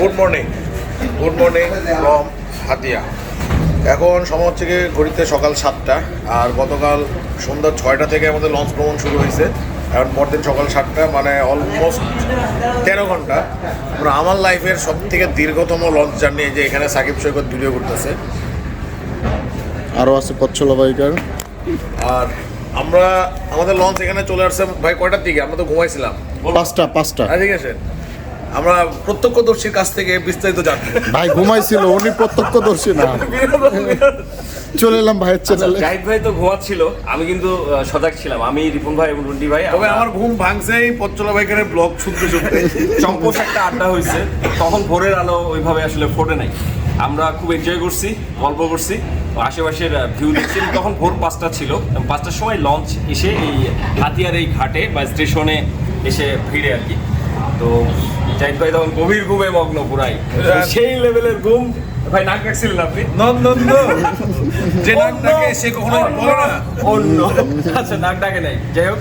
Good morning good morning from Hatiya. এখন সময় হচ্ছে গিয়ে ঘড়িতে সকাল সাতটা আর গতকাল সন্ধ্যা ছয়টা থেকে আমাদের লঞ্চ ভ্রমণ শুরু হয়েছে। এখন পরদিন সকাল সাতটা মানে অলমোস্ট তেরো ঘণ্টা। মানে আমার লাইফের সব থেকে দীর্ঘতম লঞ্চ জার্নি যে এখানে সাকিব সৈকত ভিডিও করতেছে। আরও আছে পচ্ছলা বাইকার। আর আমরা আমাদের লঞ্চ এখানে চলে আসছে ভাই কয়টার দিকে? আমরা তো ঘুমাইছিলাম। পাঁচটা পাঁচটা। হ্যাঁ, ঠিক আছে। আমরা প্রত্যক্ষদর্শীর কাছ থেকে বিস্তারিত জানব। ভাই ঘুমাইছিল উনি প্রত্যক্ষদর্শী না। চলে এলাম ভাইয়ের চ্যানেলে জাহিদ ভাই তো ঘুমাচ্ছিল আমি কিন্তু সজাগ ছিলাম। আমি রিপন ভাই এবং রুন্টি ভাই তবে আমার ঘুম ভাঙছে এই পচ্চলা বাইকারের ব্লগ শুনতে শুনতে। চম্পস একটা আড্ডা হয়েছে তখন ভোরের আলো ওইভাবে আসলে ফোটে নাই। আমরা খুব এনজয় করছি গল্প করছি আশেপাশের ভিউ দেখছি। তখন ভোর পাঁচটা ছিল পাঁচটার সময় লঞ্চ এসে এই হাতিয়ার এই ঘাটে বা স্টেশনে এসে ভিড়ে আর কি। তো জাহিদ ভাই তখন গভীর ঘুমে মগ্ন পুরাই। সেই লেভেলের ঘুম ভাই নাক রাখছিলেন আপনি? নন্দন যে নাক ডাকে সে কখনো বলে না। অন্য। আচ্ছা নাক ডাকে নাই। যাই হোক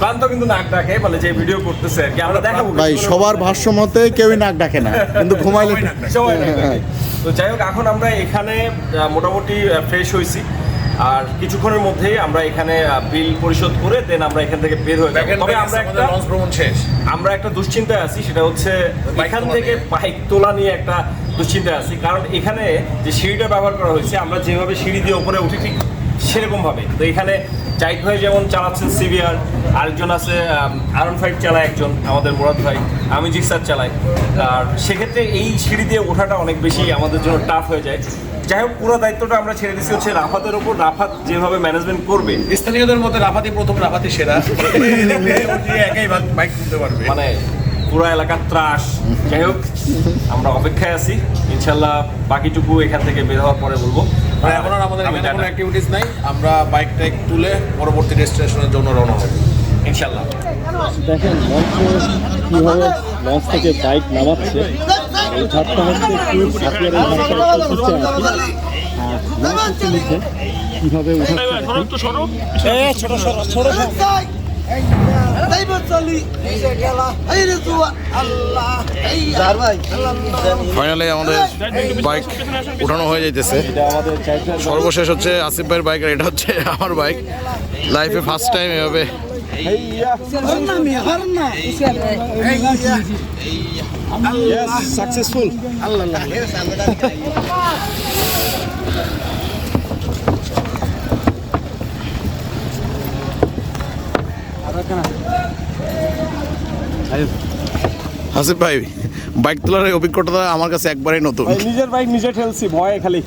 প্রান্ত কিন্তু নাক ডাকে মানে যে ভিডিও করতেছে আর কি আমরা দেখাবো ভাই সবার ভাষ্য মতে কেউই নাক ডাকে না কিন্তু ঘুমাইলে সবাই ডাকে। তো যাই হোক এখন আমরা এখানে মোটামুটি ফ্রেশ হয়েছি আর কিছুক্ষণের মধ্যেই আমরা এখানে বিল পরিশোধ করে দেন আমরা এখান থেকে বের হয়ে যাব। তবে আমরা একটা লঞ্চ ভ্রমণ শেষ। আমরা একটা দুশ্চিন্তায় আছি সেটা হচ্ছে এখান থেকে বাইক তোলা নিয়ে একটা দুশ্চিন্তায় আছি। কারণ এখানে যে সিঁড়িটা ব্যবহার করা হয়েছে আমরা যেভাবে সিঁড়ি দিয়ে উপরে উঠি ঠিক সেরকম ভাবে তো এখানে জাহিদ ভাই যেমন চালাচ্ছেন সিভিআর আরেকজন আছে আরন ফাইভ চালায় একজন আমাদের মুরাদ ভাই আমি জিক্সার চালাই। আর সেক্ষেত্রে এই সিঁড়ি দিয়ে ওঠাটা অনেক বেশি আমাদের জন্য টাফ হয়ে যায়। যাই হোক পুরো দায়িত্বটা আমরা ছেড়ে দিচ্ছি হচ্ছে রাফাতের ওপর রাফাত যেভাবে ম্যানেজমেন্ট করবে স্থানীয়দের মধ্যে রাফাতি প্রথম রাফাতি সেরা। একাই বাইক তুলতে পারবে। মানে পুরো এলাকার ত্রাস। যাই হোক আমরা অপেক্ষায় আছি। ইনশাল্লাহ বাকিটুকু এখান থেকে বের হওয়ার পরে বলব। মানে এখন আর আমাদের আমি এখানে কোনো অ্যাক্টিভিটিস নাই। আমরা বাইক টাইক তুলে পরবর্তী ডেস্টিনেশনের জন্য রওনা হব। ইনশাল্লাহ দেখেন লঞ্চে কীভাবে লঞ্চ থেকে বাইক নামাচ্ছে। ফাইনালি আমাদের বাইক উঠানো হয়ে যাইতেছে। সর্বশেষ হচ্ছে আসিফ ভাইয়ের বাইক আর এটা হচ্ছে আমার বাইক লাইফে ফার্স্ট টাইম এভাবে সাকসেসফুল আসিফ ভাই বাইক তোলার এই অভিজ্ঞতা আমার কাছে একবারই নতুন। নিজের বাইক নিজে ঠেলছি ভয়ে খালি।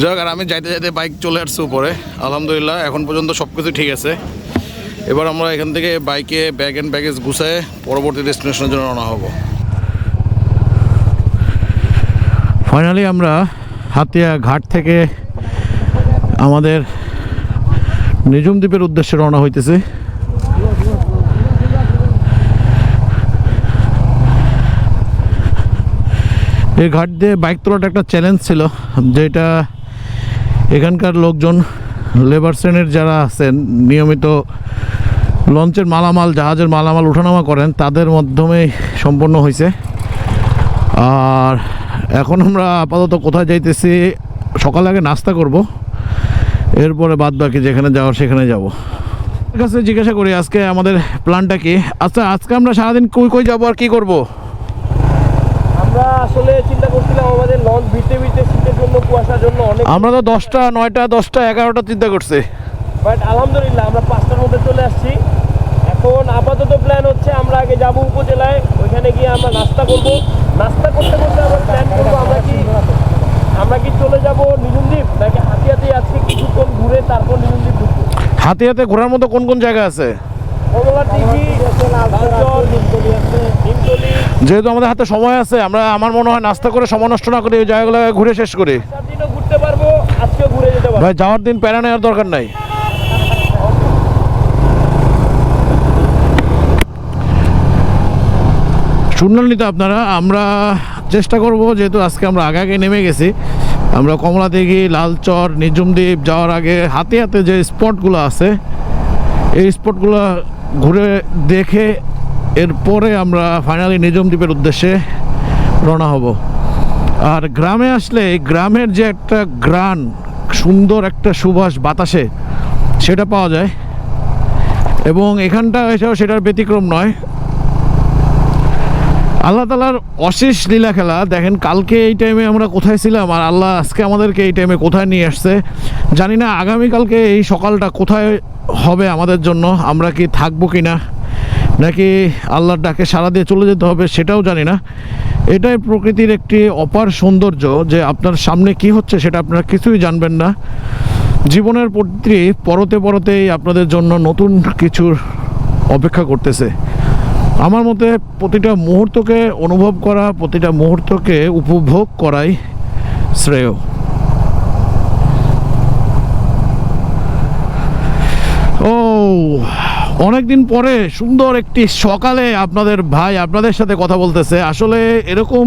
যাই হোক আর আমি যাইতে যাইতে বাইক চলে আসছি উপরে। আলহামদুলিল্লাহ এখন পর্যন্ত সব কিছু ঠিক আছে। এবার আমরা এখান থেকে বাইকে ব্যাগ অ্যান্ড ব্যাগেজ গুছায় পরবর্তী ডেস্টিনেশনের জন্য রওনা হব। ফাইনালি আমরা হাতিয়া ঘাট থেকে আমাদের নিজুম দ্বীপের উদ্দেশ্যে রওনা হইতেছি। এই ঘাট দিয়ে বাইক তোলাটা একটা চ্যালেঞ্জ ছিল, যেটা এখানকার লোকজন লেবার শ্রেণির যারা আছেন, নিয়মিত লঞ্চের মালামাল জাহাজের মালামাল ওঠানামা করেন তাদের মাধ্যমে সম্পন্ন হয়েছে আর এখন আমরা আপাতত কোথায় যাইতেছি সকালে আগে নাস্তা করব এরপরে বাদ বাকি যেখানে যাওয়ার সেখানে যাব। কাছে জিজ্ঞাসা করি আজকে আমাদের প্ল্যানটা কি? আচ্ছা আজকে আমরা সারাদিন কই কই যাব আর কি করব? আমরা আসলে চিন্তা করছিলাম আমাদের লঞ্চ ভিড়তে ভিড়তে শীতের জন্য কুয়াশার জন্য অনেক আমরা তো দশটা নয়টা দশটা এগারোটা চিন্তা করছি। বাট আলহামদুলিল্লাহ আমরা মধ্যে চলে আসছি। এখন আপাতত প্ল্যান হচ্ছে আমরা আগে যাব উপজেলায় ওইখানে গিয়ে আমরা নাস্তা করব। নাস্তা করতে করতে আমরা প্ল্যান করব আমরা কি আমরা কি চলে যাব নিজুমদ্বীপ নাকি হাতিয়াতেই আজকে কিছুক্ষণ ঘুরে তারপর নিজুমদ্বীপ ঢুকবো? হাতে হাতে ঘোরার মতো কোন কোন জায়গা আছে? যেহেতু আমাদের হাতে সময় আছে আমরা আমার মনে হয় নাস্তা করে সময় নষ্ট না করে ওই জায়গাগুলো ঘুরে শেষ করি। ঘুরতে পারব ঘুরে যেতে পারব। ভাই যাওয়ার দিন প্যারা নেওয়ার দরকার নাই। শুনলেন তো আপনারা, আমরা চেষ্টা করব, যেহেতু আজকে আমরা আগে আগে নেমে গেছি। আমরা কমলা দিঘি লালচর নিজুমদ্বীপ যাওয়ার আগে হাতে হাতে যে স্পটগুলো আছে, এই স্পটগুলো ঘুরে দেখে এরপরে আমরা ফাইনালি নিজুম দ্বীপের উদ্দেশ্যে রওনা হব। আর গ্রামে আসলে গ্রামের যে একটা গ্রান, সুন্দর একটা সুবাস বাতাসে, সেটা পাওয়া যায়। এবং এখানটা এসেও সেটার ব্যতিক্রম নয়। আল্লাহ তালার অশেষ লীলা খেলা। দেখেন, কালকে এই টাইমে আমরা কোথায় ছিলাম আর আল্লাহ আজকে আমাদেরকে এই টাইমে কোথায় নিয়ে আসছে, জানি না আগামীকালকে এই সকালটা কোথায় হবে আমাদের জন্য, আমরা কি থাকব কি না নাকি আল্লাহর ডাকে সারা দিয়ে চলে যেতে হবে সেটাও জানি না। এটাই প্রকৃতির একটি অপার সৌন্দর্য যে আপনার সামনে কি হচ্ছে সেটা আপনারা কিছুই জানবেন না। জীবনের প্রতি পরতে পরতেই আপনাদের জন্য নতুন কিছুর অপেক্ষা করতেছে। আমার মতে প্রতিটা মুহূর্তকে অনুভব করা, প্রতিটা মুহূর্তকে উপভোগ করাই শ্রেয়। ও, অনেকদিন পরে সুন্দর একটি সকালে আপনাদের ভাই আপনাদের সাথে কথা বলতেছে। আসলে এরকম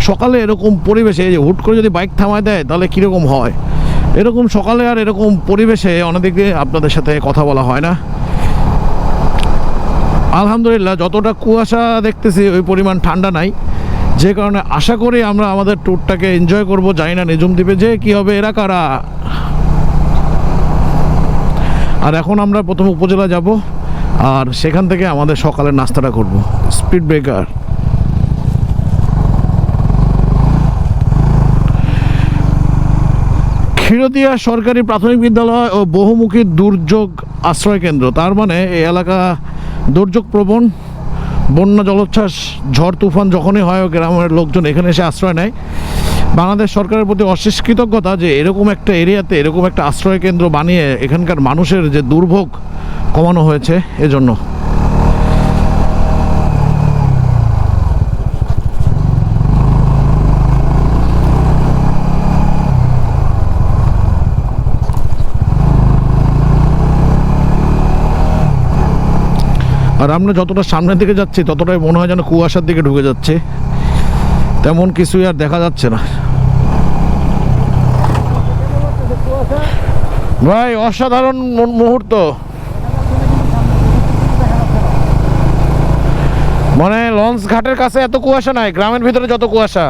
সকালে এরকম পরিবেশে যে হুট করে যদি বাইক থামায় দেয়, তাহলে কীরকম হয়? এরকম সকালে আর এরকম পরিবেশে অনেকদিকে আপনাদের সাথে কথা বলা হয় না। আলহামদুলিল্লাহ, যতটা কুয়াশা দেখতেছি ওই পরিমাণ ঠান্ডা নাই। যে কারণে আশা করি আমরা আমাদের ট্যুরটাকে এনজয় করব, জানি না নিজুম দ্বীপে যে কী হবে, এরা কারা? আর এখন আমরা প্রথম উপজেলা যাব, আর সেখান থেকে আমাদের সকালের নাস্তাটা করব। স্পিড ব্রেকার ক্ষীরদিয়া সরকারি প্রাথমিক বিদ্যালয় ও বহুমুখী দুর্যোগ আশ্রয় কেন্দ্র, তার মানে এই এলাকা দুর্যোগ প্রবণ বন্যা, জলোচ্ছ্বাস, ঝড়, তুফান যখনই হয়, গ্রামের লোকজন এখানে এসে আশ্রয় নেয়। বাংলাদেশ সরকারের প্রতি অশেষ কৃতজ্ঞতা যে এরকম একটা এরিয়াতে এরকম একটা আশ্রয় কেন্দ্র বানিয়ে এখানকার মানুষের যে দুর্ভোগ কমানো হয়েছে, এজন্য। আর আমরা যতটা সামনের দিকে যাচ্ছি, ততটাই মনে হয় যেন কুয়াশার দিকে ঢুকে যাচ্ছে। তেমন কিছুই আর দেখা যাচ্ছে না। ভাই, অসাধারণ মুহূর্ত। মানে লঞ্চ ঘাটের কাছে এত কুয়াশা নাই, গ্রামের ভিতরে যত কুয়াশা।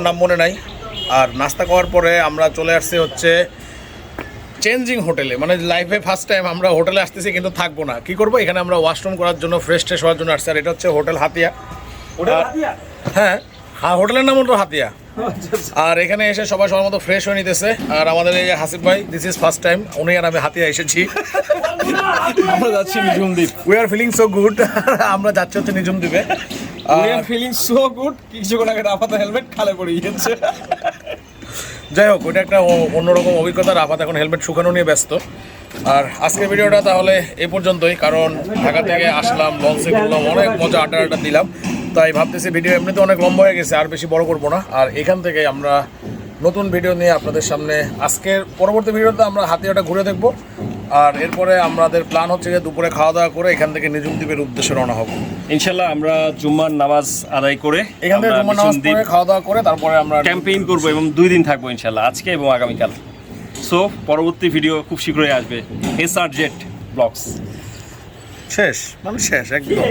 হোটেলটার নাম মনে নাই। আর নাস্তা করার পরে আমরা চলে আসছি হচ্ছে চেঞ্জিং হোটেলে। মানে লাইফে ফার্স্ট টাইম আমরা হোটেলে আসতেছি কিন্তু থাকব না। কি করব? এখানে আমরা ওয়াশরুম করার জন্য ফ্রেশ ট্রেশ হওয়ার জন্য আসছি। আর এটা হচ্ছে হোটেল হাতিয়া। হ্যাঁ হ্যাঁ হোটেলের নাম হলো হাতিয়া। আর এখানে এসে সবাই সবার মতো ফ্রেশ হয়ে নিতেছে। আর আমাদের এই হাসিফ ভাই দিস ইজ ফার্স্ট টাইম উনি আর আমি হাতিয়া এসেছি। আমরা যাচ্ছি Nijhum Dwip we are feeling so good আমরা যাচ্ছি হচ্ছে Nijhum are feeling so good কিছুক্ষণ আগে আপাতত হেলমেট খালে পড়ে গিয়েছে। যাই হোক ওইটা একটা অন্যরকম অভিজ্ঞতা। রাফাত এখন হেলমেট শুকানো নিয়ে ব্যস্ত। আর আজকের ভিডিওটা তাহলে এ পর্যন্তই কারণ ঢাকা থেকে আসলাম লঞ্চে করলাম অনেক মজা আড্ডা আড্ডা দিলাম। তাই ভাবতেছি ভিডিও এমনিতে অনেক লম্বা হয়ে গেছে আর বেশি বড় করব না। আর এখান থেকে আমরা নতুন ভিডিও নিয়ে আপনাদের সামনে আজকের পরবর্তী ভিডিওতে আমরা হাতিয়াটা ঘুরে দেখব। আর এরপরে আমাদের প্ল্যান হচ্ছে যে দুপুরে খাওয়া দাওয়া করে এখান থেকে নিজুম দ্বীপের উদ্দেশ্যে রওনা হব। ইনশাল্লাহ আমরা জুম্মার নামাজ আদায় করে এখান থেকে জুম্মা নামাজ পড়ে খাওয়া দাওয়া করে তারপরে আমরা ক্যাম্পেইন করব এবং দুই দিন থাকব ইনশাল্লাহ আজকে এবং আগামীকাল। সো পরবর্তী ভিডিও খুব শীঘ্রই আসবে। এস আর জেট ব্লগস শেষ মানে শেষ একদম।